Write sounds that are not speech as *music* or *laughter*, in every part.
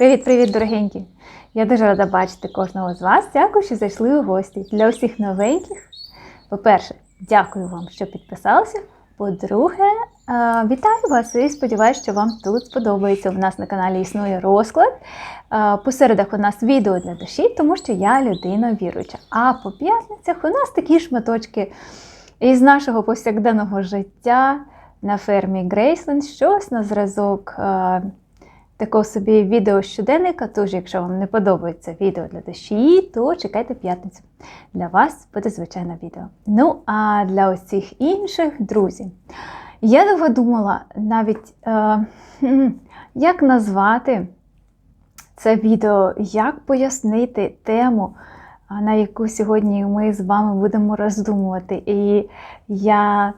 Привіт-привіт, дорогенькі! Я дуже рада бачити кожного з вас. Дякую, що зайшли у гості. Для усіх новеньких. По-перше, дякую вам, що підписалися. По-друге, е, вітаю вас і сподіваюся, що вам тут сподобається. У нас на каналі існує розклад. Е, По середах у нас відео для душі, тому що я людина віруюча. А по п'ятницях у нас такі шматочки із нашого повсякденного життя на фермі Грейсленд. Щось на зразок е, такого собі відео щоденника. Тож, якщо вам не подобається відео для душі, то чекайте п'ятницю. Для вас буде звичайне відео. Ну, а для усіх інших, друзі, я довго думала навіть, е, *laughs* як назвати це відео, як пояснити тему, на яку сьогодні ми з вами будемо роздумувати. І я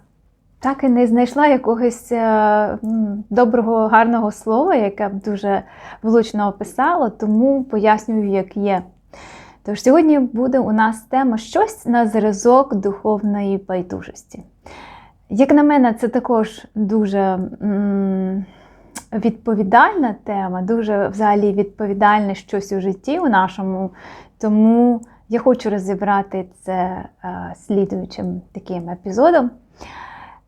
так і не знайшла якогось е, доброго, гарного слова, яке б дуже влучно описало, тому пояснюю, як є. Тож сьогодні буде у нас тема щось на зразок духовної байдужості. Як на мене, це також дуже відповідальна тема, дуже взагалі відповідальне щось у житті у нашому. Тому я хочу розібрати це е, слідуючим таким епізодом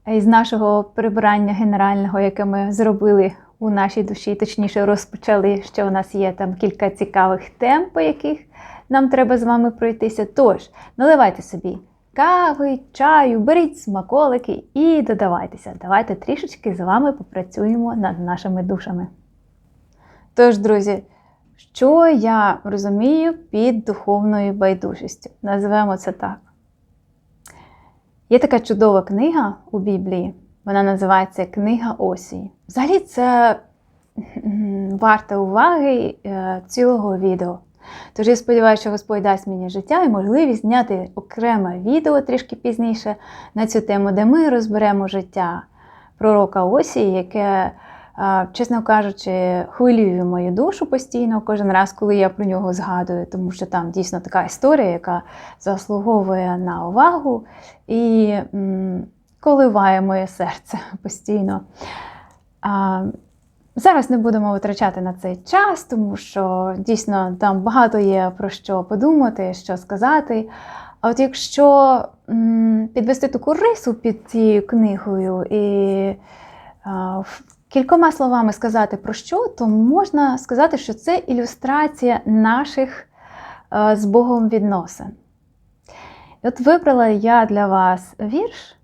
із нашого прибирання генерального, яке ми зробили у нашій душі, точніше розпочали, що у нас є там кілька цікавих тем, по яких нам треба з вами пройтися. Тож, наливайте собі кави, чаю, беріть смаколики і додавайтеся. Давайте трішечки з вами попрацюємо над нашими душами. Тож, друзі, що я розумію під духовною байдужістю? Називаємо це так. Є така чудова книга у Біблії, вона називається Книга Осії. Взагалі, це варта уваги е, цілого відео. Тож я сподіваюся, що Господь дасть мені життя і можливість зняти окреме відео трішки пізніше на цю тему, де ми розберемо життя пророка Осії, яке, чесно кажучи, хвилює мою душу постійно кожен раз, коли я про нього згадую, тому що там дійсно така історія, яка заслуговує на увагу і коливає моє серце *laughs* постійно. Зараз не будемо витрачати на цей час, тому що дійсно там багато є про що подумати, що сказати. А от якщо підвести таку рису під цією книгою і кількома словами сказати про що, то можна сказати, що це ілюстрація наших з Богом відносин. От вибрала я для вас вірш.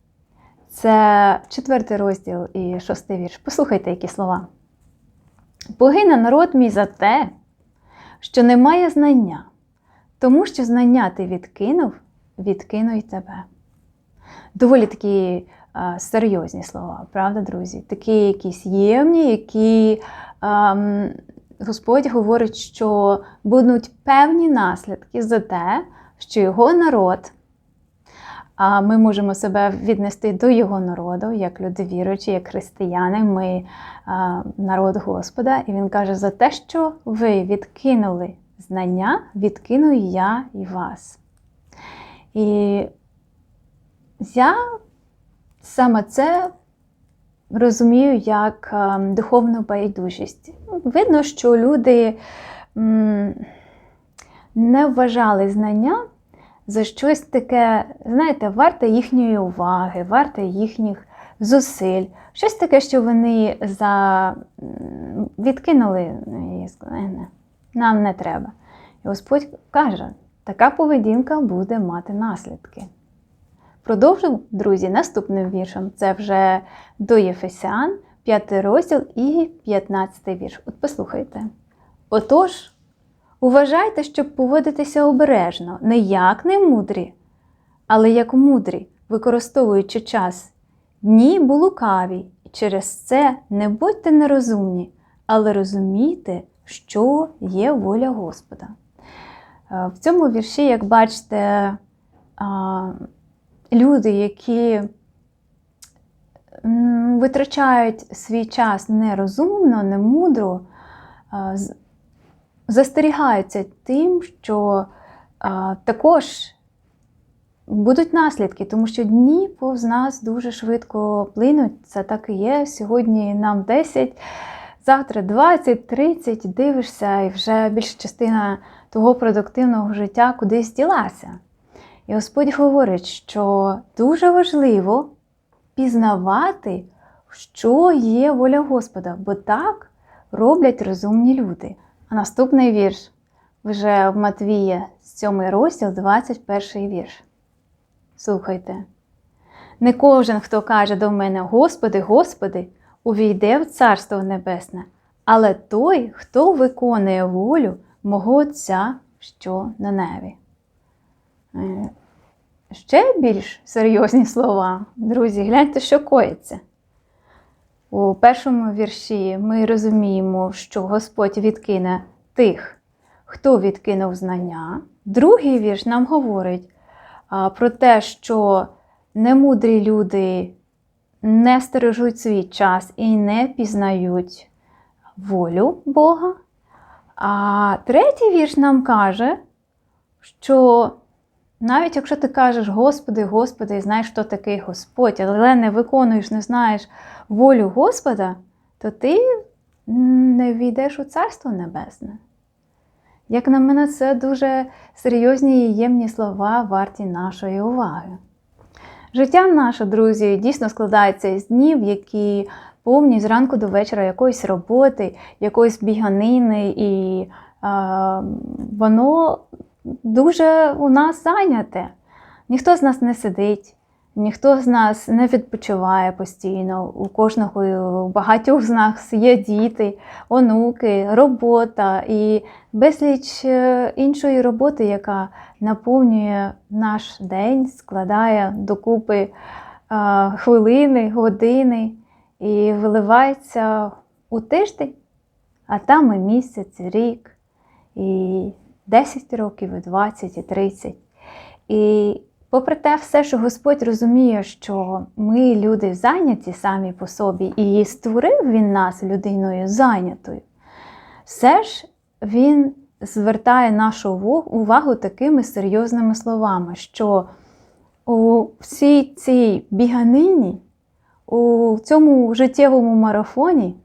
Це четвертий розділ і шостий вірш. Послухайте, які слова. Погине народ мій за те, що не має знання, тому що знання ти відкинув, відкину й тебе. Доволі такі серйозні слова, правда, друзі? Такі якісь ємні, які ам, Господь говорить, що будуть певні наслідки за те, що його народ. А ми можемо себе віднести до його народу, як люди віруючі, як християни. Ми народ Господа, і він каже: за те, що ви відкинули знання, відкину я і вас. І я саме це розумію як духовну байдужість. Видно, що люди не вважали знання за щось таке, знаєте, варте їхньої уваги, варте їхніх зусиль, щось таке, що вони за... відкинули і сказали, нам не треба. І Господь каже, така поведінка буде мати наслідки. Продовжимо, друзі, наступним віршем. Це вже до Єфесян, 5 розділ і 15 вірш. От послухайте. Отож, Уважайте, щоб поводитися обережно, не як немудрі, але як мудрі, використовуючи час. Дні бо і через це не будьте нерозумні, але розумійте, що є воля Господа. Е, В цьому вірші, як бачите, люди, які витрачають свій час нерозумно, немудро, застерігаються тим, що також будуть наслідки, тому що дні повз нас дуже швидко плинуть. Це так і є. Сьогодні нам 10, завтра 20-30 дивишся, і вже більша частина того продуктивного життя кудись ділася. І Господь говорить, що дуже важливо пізнавати, що є воля Господа, бо так роблять розумні люди. А наступний вірш вже в Матвія, 7 розділ, 21 вірш. Слухайте. Не кожен, хто каже до мене, Господи, Господи, увійде в Царство Небесне, але той, хто виконує волю мого Отця, що на небі. Е, Ще більш серйозні слова, друзі, гляньте, що коїться. У першому вірші ми розуміємо, що Господь відкине тих, хто відкинув знання. Другий вірш нам говорить про те, що немудрі люди не стережуть свій час і не пізнають волю Бога. А третій вірш нам каже, що навіть якщо ти кажеш Господи, Господи, і знаєш, хто такий Господь, але не виконуєш, не знаєш волю Господа, то ти не війдеш у Царство Небесне. Як на мене, це дуже серйозні і ємні слова, варті нашої уваги. Життя наше, друзі, дійсно складається із днів, які повні зранку до вечора якоїсь роботи, якоїсь біганини, і е, воно дуже у нас зайняте. Ніхто з нас не сидить, ніхто з нас не відпочиває постійно. У кожного, у багатьох з нас є діти, онуки, робота і безліч е, іншої роботи, яка наповнює наш день, складає докупи е, хвилини, години і виливається у тиждень, а там і місяць, рік, і 10 років, і 20, і 30. І попри те, все, що Господь розуміє, що ми люди зайняті самі по собі, і створив Він нас людиною зайнятою, все ж Він звертає нашу увагу такими серйозними словами, що у всій цій біганині, у цьому життєвому марафоні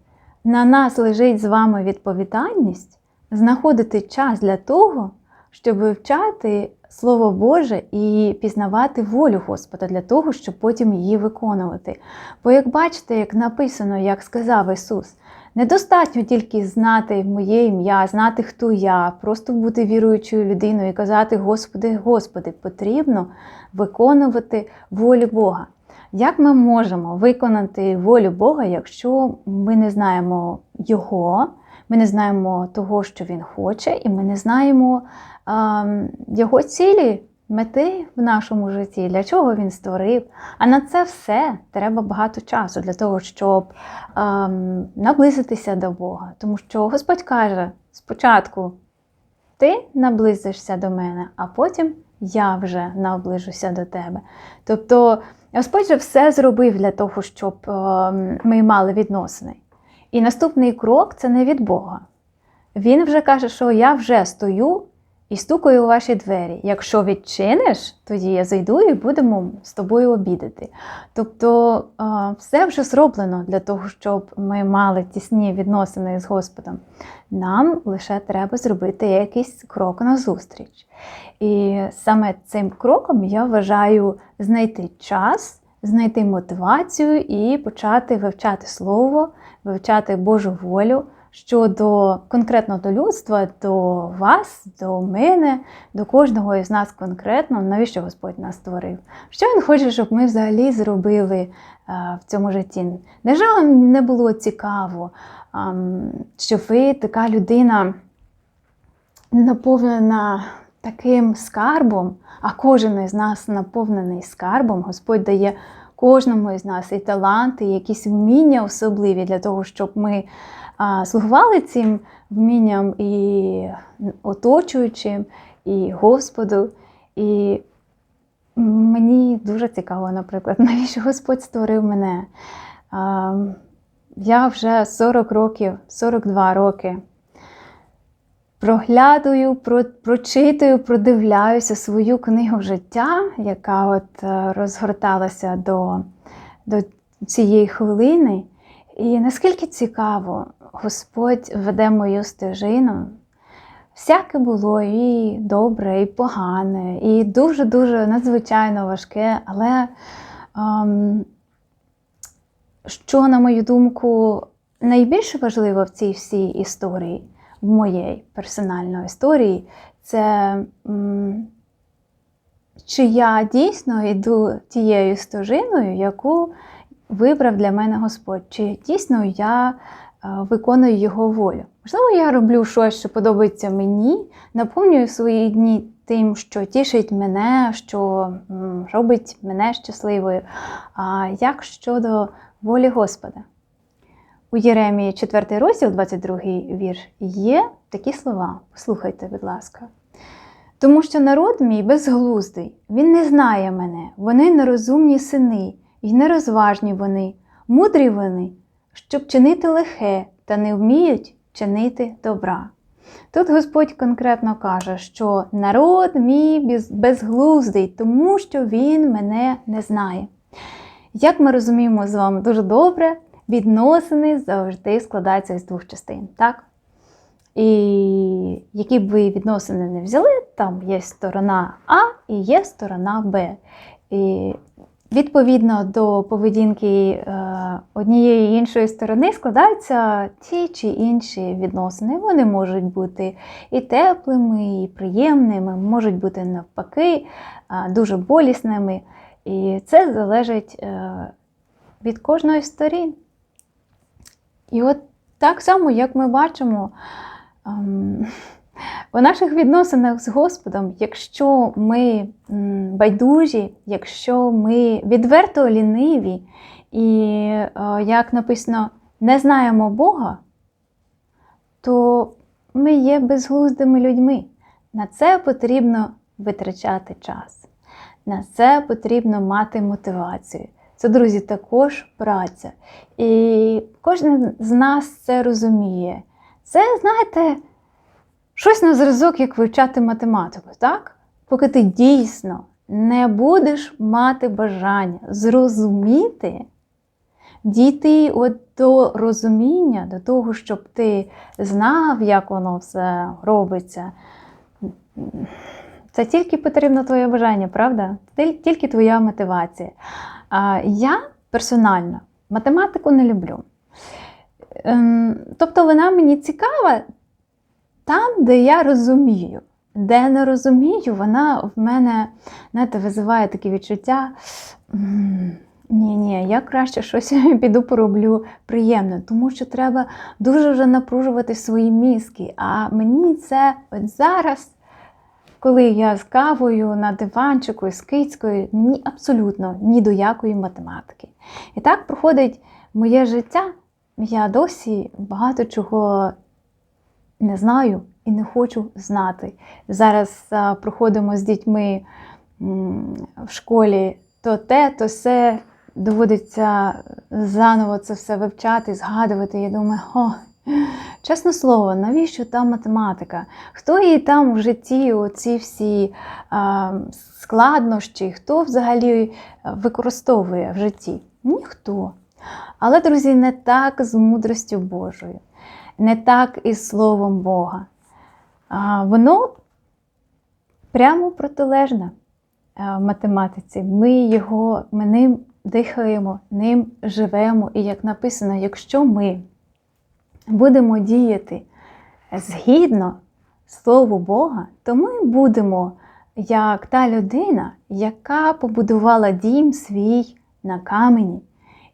на нас лежить з вами відповідальність знаходити час для того, щоб вивчати Слово Боже і пізнавати волю Господа для того, щоб потім її виконувати. Бо, як бачите, як написано, як сказав Ісус, недостатньо тільки знати моє ім'я, знати, хто я, просто бути віруючою людиною і казати Господи, Господи, потрібно виконувати волю Бога. Як ми можемо виконати волю Бога, якщо ми не знаємо Його, ми не знаємо того, що Він хоче, і ми не знаємо е, Його цілі, мети в нашому житті, для чого він створив. А на це все треба багато часу для того, щоб е, наблизитися до Бога. Тому що Господь каже: спочатку ти наблизишся до мене, а потім я вже наближуся до тебе. Тобто Господь же все зробив для того, щоб е, ми мали відносини. І наступний крок це не від Бога. Він вже каже, що я вже стою і стукаю у ваші двері. Якщо відчиниш, тоді я зайду і будемо з тобою обідати. Тобто все вже зроблено для того, щоб ми мали тісні відносини з Господом. Нам лише треба зробити якийсь крок назустріч. І саме цим кроком я вважаю знайти час, знайти мотивацію і почати вивчати слово, вивчати Божу волю щодо конкретно до людства, до вас, до мене, до кожного із нас конкретно, навіщо Господь нас створив? Що Він хоче, щоб ми взагалі зробили в цьому житті? Невже вам не було цікаво, що ви така людина наповнена таким скарбом, а кожен із нас наповнений скарбом, Господь дає кожному із нас і таланти, і якісь вміння особливі для того, щоб ми слугували цим вмінням і оточуючим, і Господу. І мені дуже цікаво, наприклад, *laughs* навіщо Господь створив мене. Я вже 40 років, 42 роки проглядую, про, прочитую, продивляюся свою книгу життя, яка от е, розгорталася до, до цієї хвилини. І наскільки цікаво, Господь веде мою стежину. Всяке було і добре, і погане, і дуже-дуже надзвичайно важке. Але, ем, що, на мою думку, найбільш важливо в цій всій історії, в моїй персональної історії, це чи я дійсно йду тією стежиною, яку вибрав для мене Господь, чи дійсно я е, виконую Його волю. Можливо, я роблю щось, що подобається мені, наповнюю свої дні тим, що тішить мене, що робить мене щасливою. А як щодо волі Господа? У Єремії 4 розділ, 22 вірш, є такі слова. Послухайте, будь ласка. Тому що народ мій безглуздий, він не знає мене, вони нерозумні сини, і нерозважні вони, мудрі вони, щоб чинити лихе, та не вміють чинити добра. Тут Господь конкретно каже, що народ мій безглуздий, тому що він мене не знає. Як ми розуміємо з вами дуже добре, відносини завжди складаються з двох частин, так? І які б ви відносини не взяли, там є сторона А і є сторона Б. І відповідно до поведінки е, однієї і іншої сторони складаються ті чи інші відносини. Вони можуть бути і теплими, і приємними, можуть бути навпаки, е, дуже болісними. І це залежить е, від кожної сторін. І от так само, як ми бачимо, ем, *laughs* у наших відносинах з Господом, якщо ми байдужі, якщо ми відверто ліниві і, е, як написано, не знаємо Бога, то ми є безглуздими людьми. На це потрібно витрачати час. На це потрібно мати мотивацію. Це, друзі, також праця. І кожен з нас це розуміє. Це, знаєте, щось на зразок, як вивчати математику, так? Поки ти дійсно не будеш мати бажання зрозуміти, дійти от до розуміння, до того, щоб ти знав, як воно все робиться. Це тільки потрібно твоє бажання, правда? Тільки твоя мотивація. Я персонально математику не люблю. Ем, Тобто вона мені цікава там, де я розумію. Де не розумію, вона в мене, знаєте, визиває такі відчуття. Ні, ні, я краще щось *laughs* піду пороблю приємно, тому що треба дуже вже напружувати свої мізки. А мені це от зараз, коли я з кавою на диванчику з кицькою, мені абсолютно ні до якої математики. І так проходить моє життя. Я досі багато чого не знаю і не хочу знати. Зараз проходимо з дітьми в школі то те, то все. Доводиться заново це все вивчати, згадувати. Я думаю, о, чесне слово, навіщо та математика? Хто її там в житті, оці всі а, складнощі, хто взагалі використовує в житті? Ніхто. Але, друзі, не так з мудростю Божою, не так із Словом Бога. А, Воно прямо протилежне е, математиці. Ми його, ми ним дихаємо, ним живемо. І як написано, якщо ми будемо діяти згідно Слову Бога, то ми будемо як та людина, яка побудувала дім свій на камені.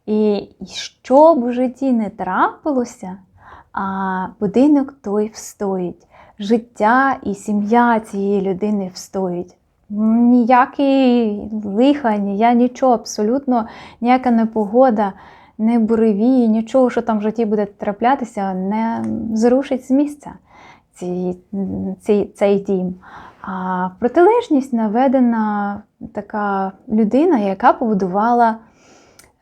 І що б у житті не трапилося, а будинок той встоїть. Життя і сім'я цієї людини встоїть. Ніякі лиха, ні, нічого, абсолютно ніяка непогода, не буревії, нічого, що там в житті буде траплятися, не зрушить з місця ці, ці, цей дім. А в протилежність наведена така людина, яка побудувала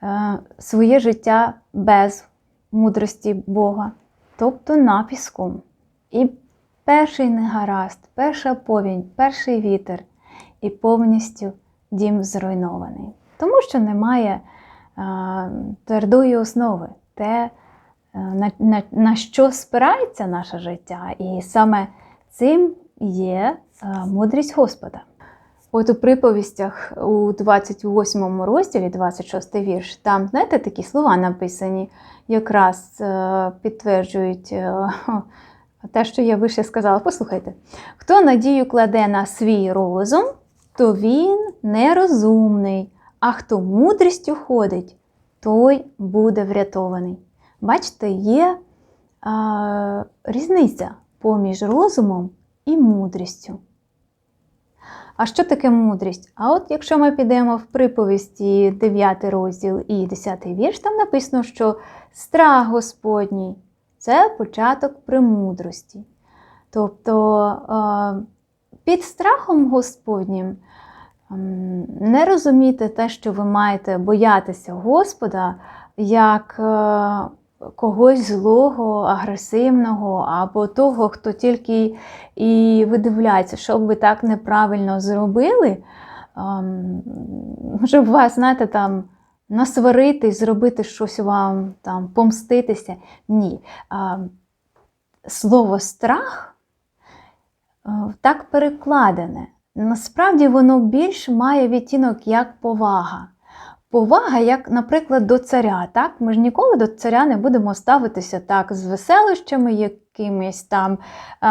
е, своє життя без мудрості Бога, тобто на піску. І перший негаразд, перша повінь, перший вітер, і повністю дім зруйнований. Тому що немає твердої основи, те, е, на, на, на що спирається наше життя. І саме цим є е, мудрість Господа. От у приповістях у 28 розділі, 26 вірш, там, знаєте, такі слова написані, якраз е, підтверджують е, *laughs* те, що я вище сказала. Послухайте, хто надію кладе на свій розум, то він нерозумний, а хто мудрістю ходить, той буде врятований. Бачите, є а, різниця поміж розумом і мудрістю. А що таке мудрість? А от якщо ми підемо в приповісті 9 розділ і 10 вірш, там написано, що страх Господній це початок премудрості. Тобто під страхом Господнім не розуміти те, що ви маєте боятися Господа як е, когось злого, агресивного, або того, хто тільки і видивляється, що ви так неправильно зробили, ем, щоб вас, знаєте, там насварити, зробити щось вам, там, помститися. Ні. Ем, Слово страх е, так перекладене. Насправді воно більш має відтінок як повага. Повага, як, наприклад, до царя. Так? Ми ж ніколи до царя не будемо ставитися так з веселощами якимись там,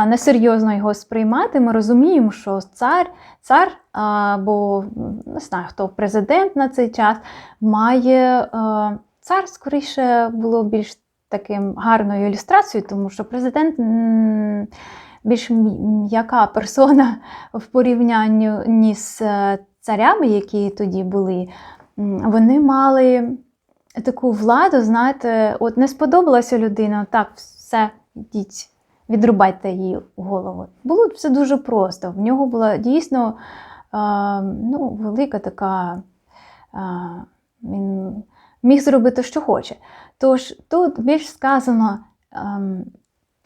несерйозно його сприймати. Ми розуміємо, що цар, цар або не знаю, хто президент на цей час має цар, скоріше було більш таким гарною ілюстрацією, тому що президент. Більш м'яка персона в порівнянні з е, царями, які тоді були, вони мали таку владу, знаєте, от не сподобалася людина, так, все, йдіть, відрубайте її голову. Було все дуже просто. В нього була дійсно е, ну, велика така. Е, він міг зробити, що хоче. Тож тут більш сказано ем,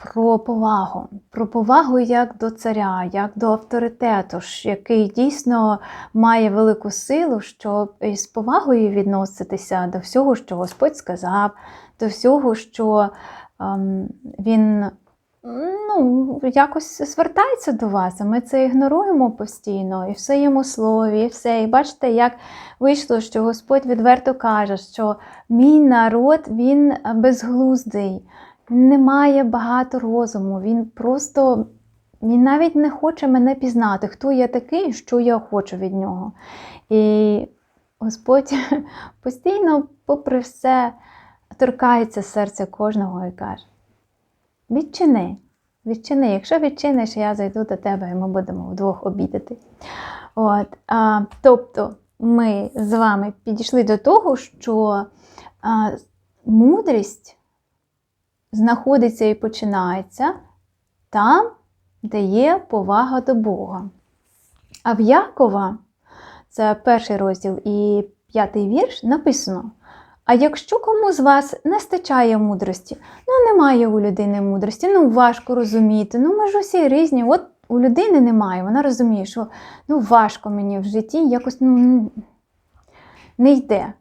про повагу, про повагу як до царя, як до авторитету, який дійсно має велику силу, щоб із повагою відноситися до всього, що Господь сказав, до всього, що ем, він ну, якось звертається до вас, а ми це ігноруємо постійно, і в своєму слові, і все. І бачите, як вийшло, що Господь відверто каже, що мій народ він безглуздий, не має багато розуму, він просто. Він навіть не хоче мене пізнати, хто я такий, що я хочу від нього. І Господь *laughs* постійно, попри все, торкається серця кожного і каже: відчини, відчини, якщо відчиниш, я зайду до тебе і ми будемо вдвох обідати. От, а, тобто ми з вами підійшли до того, що а, мудрість знаходиться і починається там, де є повага до Бога. А в Якова, це перший розділ і п'ятий вірш, написано: А якщо кому з вас не стачає мудрості, ну немає у людини мудрості, ну важко розуміти, ну ми ж усі різні. От у людини немає, вона розуміє, що ну важко мені в житті якось ну, не йде.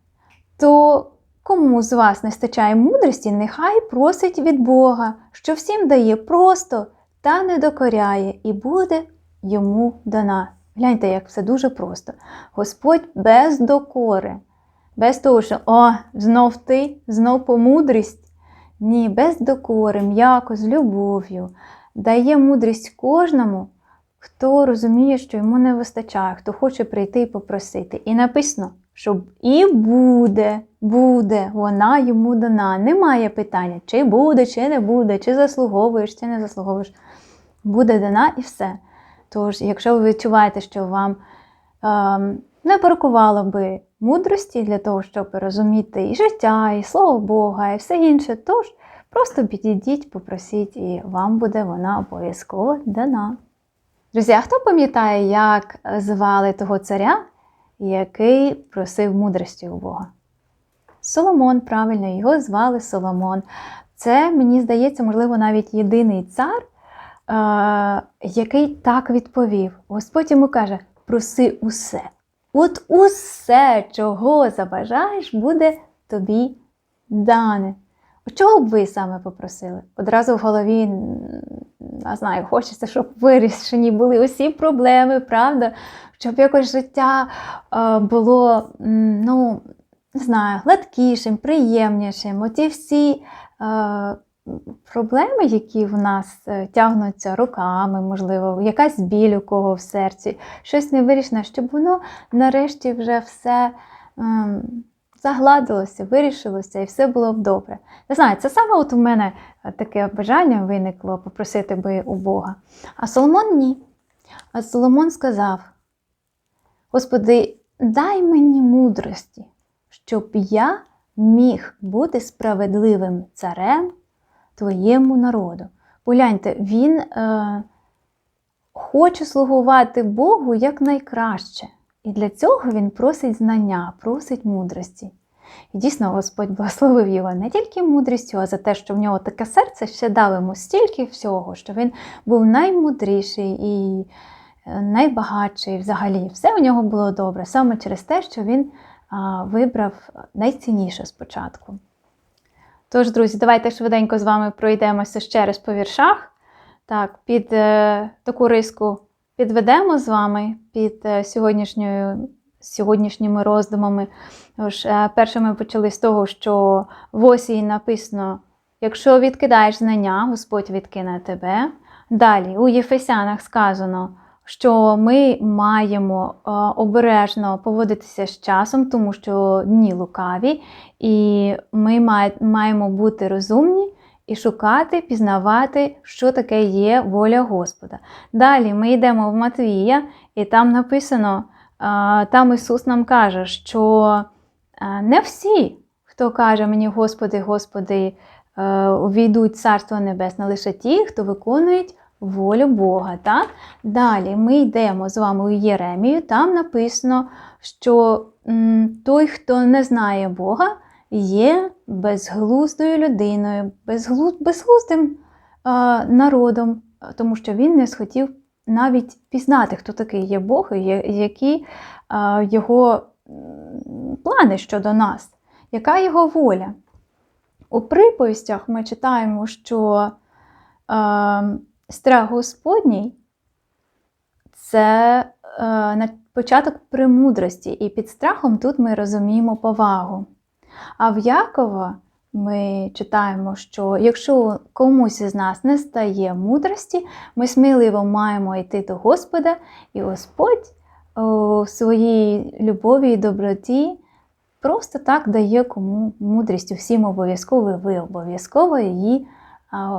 То кому з вас не стачає мудрості, нехай просить від Бога, що всім дає просто та не докоряє, і буде йому дана. Гляньте, як все дуже просто. Господь без докори, без того, що о, знов ти, знов помудрість. Ні, без докори, м'яко, з любов'ю, дає мудрість кожному, хто розуміє, що йому не вистачає, хто хоче прийти і попросити. І написано, що і буде, буде, вона йому дана. Немає питання, чи буде, чи не буде, чи заслуговуєш, чи не заслуговуєш. Буде дана і все. Тож, якщо ви відчуваєте, що вам ем, не бракувало би мудрості для того, щоб розуміти і життя, і слово Бога, і все інше, тож просто підійдіть, попросіть, і вам буде вона обов'язково дана. Друзі, а хто пам'ятає, як звали того царя, який просив мудрості у Бога? Соломон, правильно, його звали Соломон. Це, мені здається, можливо, навіть єдиний цар, е, який так відповів. Господь йому каже: проси усе. От усе, чого забажаєш, буде тобі дане. Чого б ви саме попросили? Одразу в голові, не знаю, хочеться, щоб вирішені були усі проблеми, правда? Щоб якось життя е, було, ну, не знаю, гладкішим, приємнішим. Оті всі е, проблеми, які в нас е, тягнуться руками, можливо, якась біль у кого в серці, щось невирішене, щоб воно нарешті вже все. ем, загладилося, вирішилося і все було б добре. Не знаю, це саме от у мене таке бажання виникло попросити би у Бога. А Соломон ні. А Соломон сказав: Господи, дай мені мудрості, щоб я міг бути справедливим царем твоєму народу. Погляньте, він е, хоче слугувати Богу якнайкраще. І для цього він просить знання, просить мудрості. І дійсно Господь благословив його не тільки мудрістю, а за те, що в нього таке серце ще дав йому стільки всього, що він був наймудріший і найбагатший взагалі. Все у нього було добре, саме через те, що він вибрав найцінніше спочатку. Тож, друзі, давайте швиденько з вами пройдемося ще раз по віршах. Так, під е, таку риску підведемо з вами під е, сьогоднішньою, сьогоднішніми роздумами. Тож, е, перше ми почали з того, що в осі написано: якщо відкидаєш знання, Господь відкине тебе. Далі у Єфесянах сказано, що ми маємо е, обережно поводитися з часом, тому що дні лукаві, і ми має- маємо бути розумні і шукати, пізнавати, що таке є воля Господа. Далі ми йдемо в Матвія, і там написано, а, там Ісус нам каже, що а, не всі, хто каже мені, Господи, Господи, е, увійдуть в Царство Небесне, лише ті, хто виконують волю Бога. Так? Далі ми йдемо з вами у Єремію, там написано, що той, хто не знає Бога, є безглуздою людиною, безглуз, безглуздим народом, тому що він не схотів навіть пізнати, хто такий є Бог і які його плани щодо нас, яка його воля. У приповістях ми читаємо, що е, страх Господній це е, початок премудрості, і під страхом тут ми розуміємо повагу. А в Якова ми читаємо, що якщо комусь із нас не стає мудрості, ми сміливо маємо йти до Господа, і Господь у своїй любові і доброті просто так дає кому мудрість. Усім обов'язково, ви обов'язково її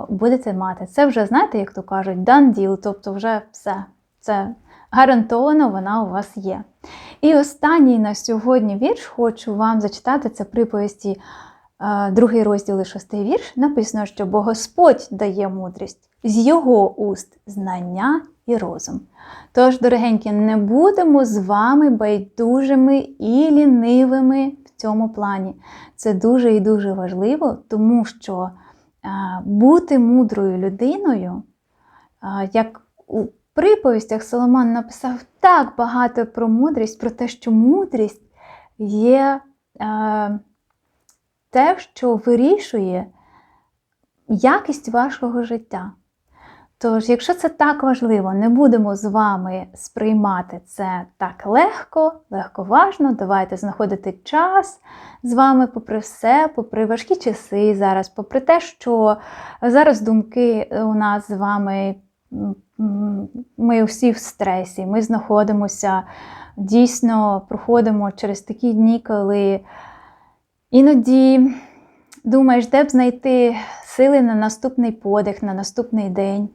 будете мати. Це вже, знаєте, як то кажуть, done deal, тобто вже все. Це гарантовано вона у вас є. І останній на сьогодні вірш хочу вам зачитати це приповісті, другий розділ і шостий вірш. Написано, що бо Господь дає мудрість, з його уст знання і розум. Тож, дорогенькі, не будемо з вами байдужими і лінивими в цьому плані. Це дуже і дуже важливо, тому що бути мудрою людиною, як у приповістях Соломон написав так багато про мудрість, про те, що мудрість є те, що вирішує якість вашого життя. Тож, якщо це так важливо, не будемо з вами сприймати це так легко, легковажно, давайте знаходити час з вами, попри все, попри важкі часи зараз, попри те, що зараз думки у нас з вами ми всі в стресі, ми знаходимося, дійсно проходимо через такі дні, коли іноді думаєш, де б знайти сили на наступний подих, на наступний день.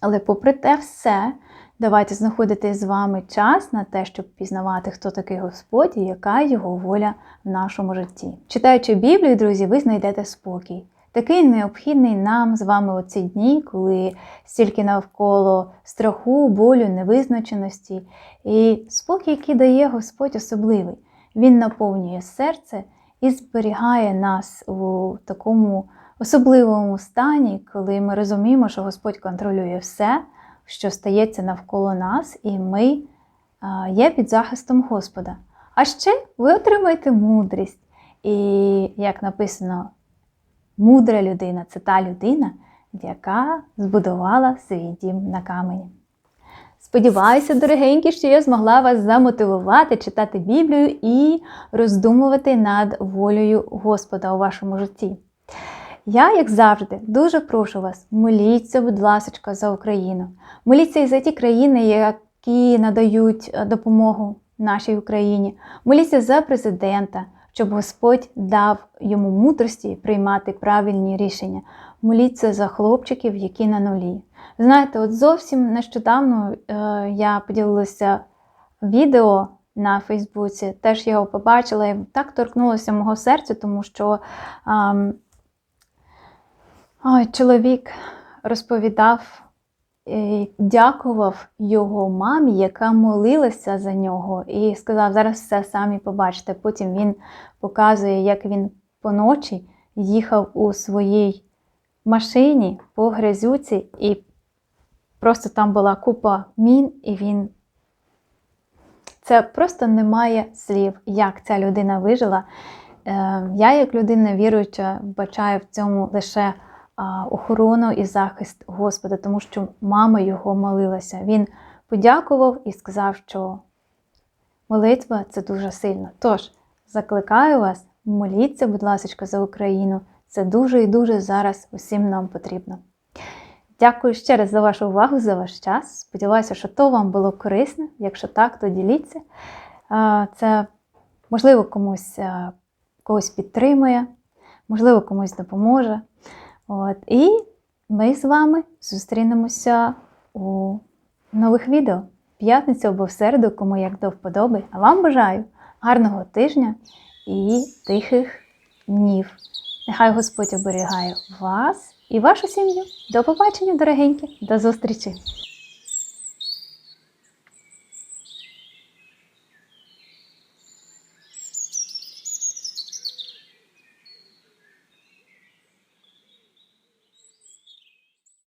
Але попри те все, давайте знаходити з вами час на те, щоб пізнавати, хто такий Господь і яка його воля в нашому житті. Читаючи Біблію, друзі, ви знайдете спокій. Такий необхідний нам з вами у ці дні, коли стільки навколо страху, болю, невизначеності. І спокій, який дає Господь особливий. Він наповнює серце і зберігає нас у такому особливому стані, коли ми розуміємо, що Господь контролює все, що стається навколо нас, і ми є під захистом Господа. А ще ви отримаєте мудрість. І як написано, Мудра людина це та людина, яка збудувала свій дім на камені. Сподіваюся, дорогенькі, що я змогла вас замотивувати читати Біблію і роздумувати над волею Господа у вашому житті. Я, як завжди, дуже прошу вас, моліться, будь ласка, за Україну. Моліться і за ті країни, які надають е, допомогу нашій Україні. Моліться за президента, щоб Господь дав йому мудрості приймати правильні рішення. Моліться за хлопчиків, які на нулі. Знаєте, от зовсім нещодавно е, я поділилася відео на Фейсбуці, теж його побачила і так торкнулося мого серця, тому що ем, ой, чоловік розповідав і дякував його мамі, яка молилася за нього, і сказав, зараз все самі побачите. Потім він показує, як він поночі їхав у своїй машині по грязюці, і просто там була купа мін, і він. Це просто немає слів, як ця людина вижила. Е, Я, як людина віруюча, бачаю в цьому лише охорону і захист Господа, тому що мама його молилася. Він подякував і сказав, що молитва це дуже сильно. Тож, закликаю вас, моліться, будь ласка, за Україну. Це дуже і дуже зараз усім нам потрібно. Дякую ще раз за вашу увагу, за ваш час. Сподіваюся, що то вам було корисне. Якщо так, то діліться. Це можливо комусь когось підтримує, можливо, комусь допоможе. От. І ми з вами зустрінемося у нових відео в п'ятницю або в середу, кому як до вподоби. А вам бажаю гарного тижня і тихих днів. Нехай Господь оберігає вас і вашу сім'ю. До побачення, дорогенькі, до зустрічі!